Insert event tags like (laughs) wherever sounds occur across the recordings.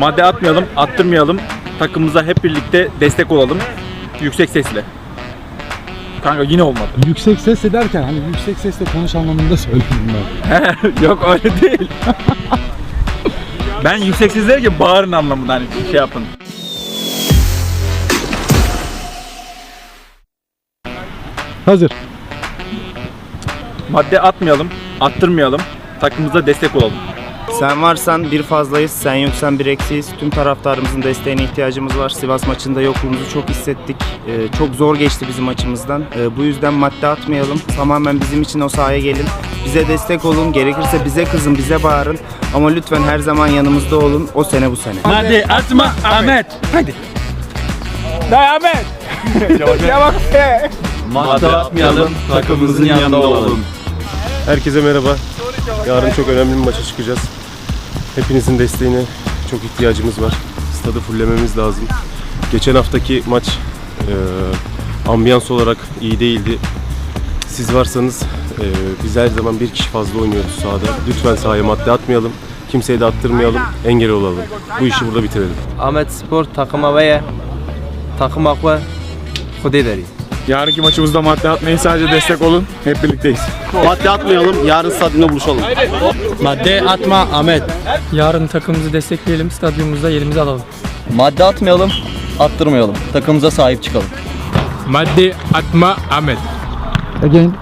Madde atmayalım, attırmayalım. Takımımıza hep birlikte destek olalım. Yüksek sesle. Kanka yine olmadı. Yüksek ses ederken hani yüksek sesle konuş anlamında (laughs) söyledim ben. Yok öyle değil. ben yüksek ses derken bağırın anlamında hani şey yapın. Hazır. Madde atmayalım, attırmayalım. Takımımıza destek olalım. Sen varsan bir fazlayız, sen yoksan bir eksiyiz. Tüm taraftarımızın desteğine ihtiyacımız var. Sivas maçında yokluğunuzu çok hissettik. Ee, çok zor geçti bizim açımızdan. Ee, bu yüzden madde atmayalım. Tamamen bizim için o sahaya gelin. Bize destek olun. Gerekirse bize kızın, bize bağırın. Ama lütfen her zaman yanımızda olun. O sene bu sene. Madde atma Ahmet. Hadi. Day Ahmet. ya bak be. Madde atmayalım, takımımızın yanında olalım. Herkese merhaba. Yarın çok önemli bir maça çıkacağız. Hepinizin desteğine çok ihtiyacımız var. Stadı fullememiz lazım. Geçen haftaki maç e, ambiyans olarak iyi değildi. Siz varsanız e, biz her zaman bir kişi fazla oynuyoruz sahada. Lütfen sahaya madde atmayalım. Kimseye de attırmayalım. Engel olalım. Bu işi burada bitirelim. Ahmet Spor takıma ve takıma ve Kudey deri. Yarınki maçımızda madde atmayın sadece destek olun. Hep birlikteyiz. Madde atmayalım. Yarın stadyumda buluşalım. Madde atma Ahmet. Yarın takımımızı destekleyelim, stadyumumuzda yerimizi alalım. Madde atmayalım, attırmayalım. Takımımıza sahip çıkalım. Madde atma Ahmet. Again.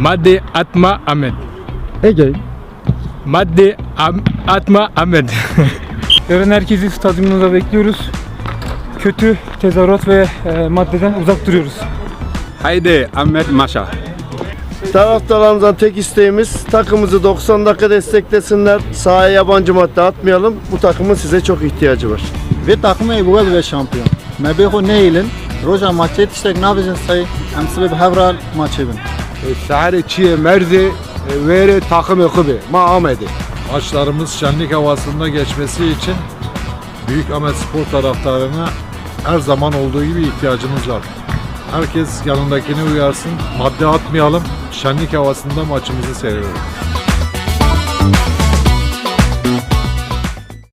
Madde atma Ahmet. Again. Madde atma Ahmet. (laughs) Yarın herkesi stadyumumuza bekliyoruz. Kötü tezahürat ve e, maddeden uzak duruyoruz. Haydi Ahmet Maşa. Taraftarlarımızdan tek isteğimiz takımımızı 90 dakika desteklesinler. Sahaya yabancı madde atmayalım. Bu takımın size çok ihtiyacı var. Ve takımı ebuvel ve şampiyon. Me bexo neylin. Roja maçı tiştek nabijin say. Em sibib hevral maçı bin. Sahari Çiğ Merdi veri takım ekibi. Ma Ahmet'i. maçlarımız şenlik havasında geçmesi için Büyük Ahmet Spor taraftarına her zaman olduğu gibi ihtiyacımız var. Herkes yanındakini uyarsın, madde atmayalım, şenlik havasında maçımızı seyredelim.